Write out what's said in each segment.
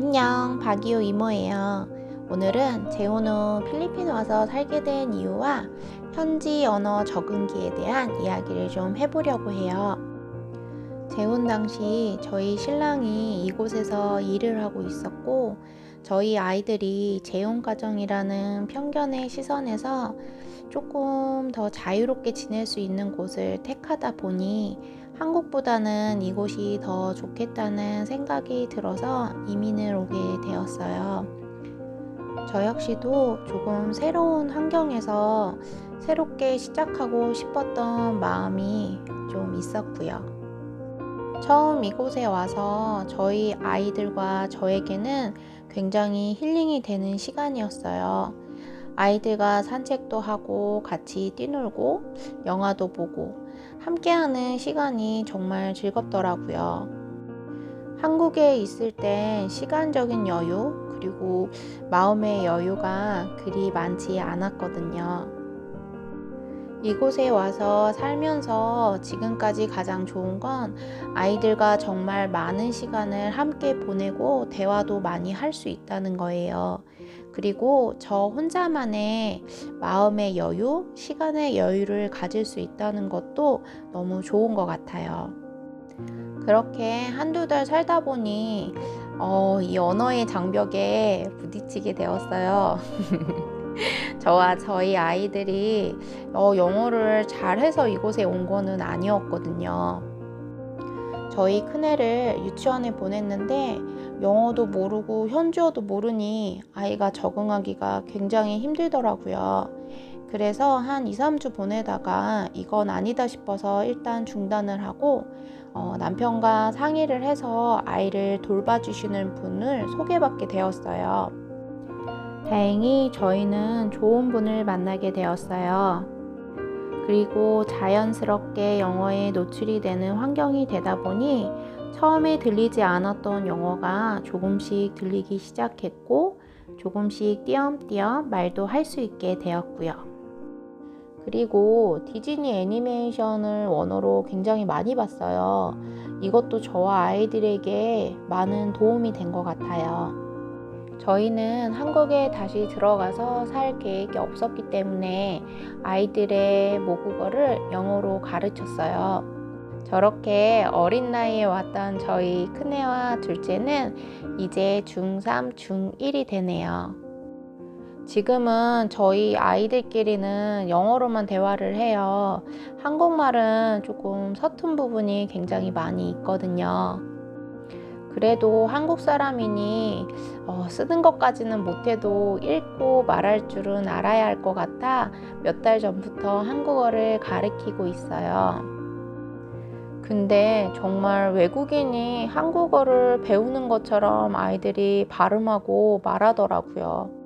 안녕, 박이오 이모예요. 오늘은 재혼 후 필리핀 와서 살게 된 이유와 현지 언어 적응기에 대한 이야기를 좀 해보려고 해요. 재혼 당시 저희 신랑이 이곳에서 일을 하고 있었고, 저희 아이들이 재혼 가정이라는 편견의 시선에서 조금 더 자유롭게 지낼 수 있는 곳을 택하다 보니 한국보다는 이곳이 더 좋겠다는 생각이 들어서 이민을 오게 되었어요. 저 역시도 조금 새로운 환경에서 새롭게 시작하고 싶었던 마음이 좀 있었고요. 처음 이곳에 와서 저희 아이들과 저에게는 굉장히 힐링이 되는 시간이었어요. 아이들과 산책도 하고 같이 뛰놀고 영화도 보고 함께하는 시간이 정말 즐겁더라고요. 한국에 있을 땐 시간적인 여유 그리고 마음의 여유가 그리 많지 않았거든요. 이곳에 와서 살면서 지금까지 가장 좋은 건 아이들과 정말 많은 시간을 함께 보내고 대화도 많이 할 수 있다는 거예요. 그리고 저 혼자만의 마음의 여유, 시간의 여유를 가질 수 있다는 것도 너무 좋은 것 같아요. 그렇게 한두 달 살다 보니 어, 이 언어의 장벽에 부딪히게 되었어요. 저와 저희 아이들이 어, 영어를 잘해서 이곳에 온 거는 아니었거든요. 저희 큰애를 유치원에 보냈는데 영어도 모르고 현지어도 모르니 아이가 적응하기가 굉장히 힘들더라고요. 그래서 한 2, 3주 보내다가 이건 아니다 싶어서 일단 중단을 하고 어, 남편과 상의를 해서 아이를 돌봐주시는 분을 소개받게 되었어요. 다행히 저희는 좋은 분을 만나게 되었어요. 그리고 자연스럽게 영어에 노출이 되는 환경이 되다 보니 처음에 들리지 않았던 영어가 조금씩 들리기 시작했고 조금씩 띄엄띄엄 말도 할 수 있게 되었고요. 그리고 디즈니 애니메이션을 원어로 굉장히 많이 봤어요. 이것도 저와 아이들에게 많은 도움이 된 것 같아요. 저희는 한국에 다시 들어가서 살 계획이 없었기 때문에 아이들의 모국어를 영어로 가르쳤어요. 저렇게 어린 나이에 왔던 저희 큰애와 둘째는 이제 중3, 중1이 되네요. 지금은 저희 아이들끼리는 영어로만 대화를 해요. 한국말은 조금 서툰 부분이 굉장히 많이 있거든요. 그래도 한국 사람이니 어, 쓰는 것까지는 못해도 읽고 말할 줄은 알아야 할 것 같아 몇 달 전부터 한국어를 가르치고 있어요. 근데 정말 외국인이 한국어를 배우는 것처럼 아이들이 발음하고 말하더라고요.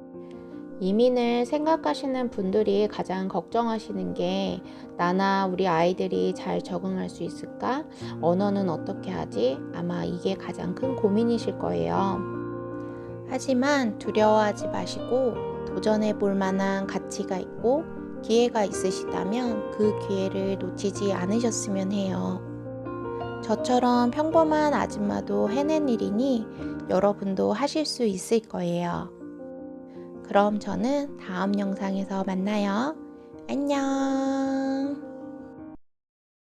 이민을 생각하시는 분들이 가장 걱정하시는 게 나나 우리 아이들이 잘 적응할 수 있을까? 언어는 어떻게 하지? 아마 이게 가장 큰 고민이실 거예요. 하지만 두려워하지 마시고 도전해 볼 만한 가치가 있고 기회가 있으시다면 그 기회를 놓치지 않으셨으면 해요. 저처럼 평범한 아줌마도 해낸 일이니 여러분도 하실 수 있을 거예요. 그럼 저는 다음 영상에서 만나요. 안녕.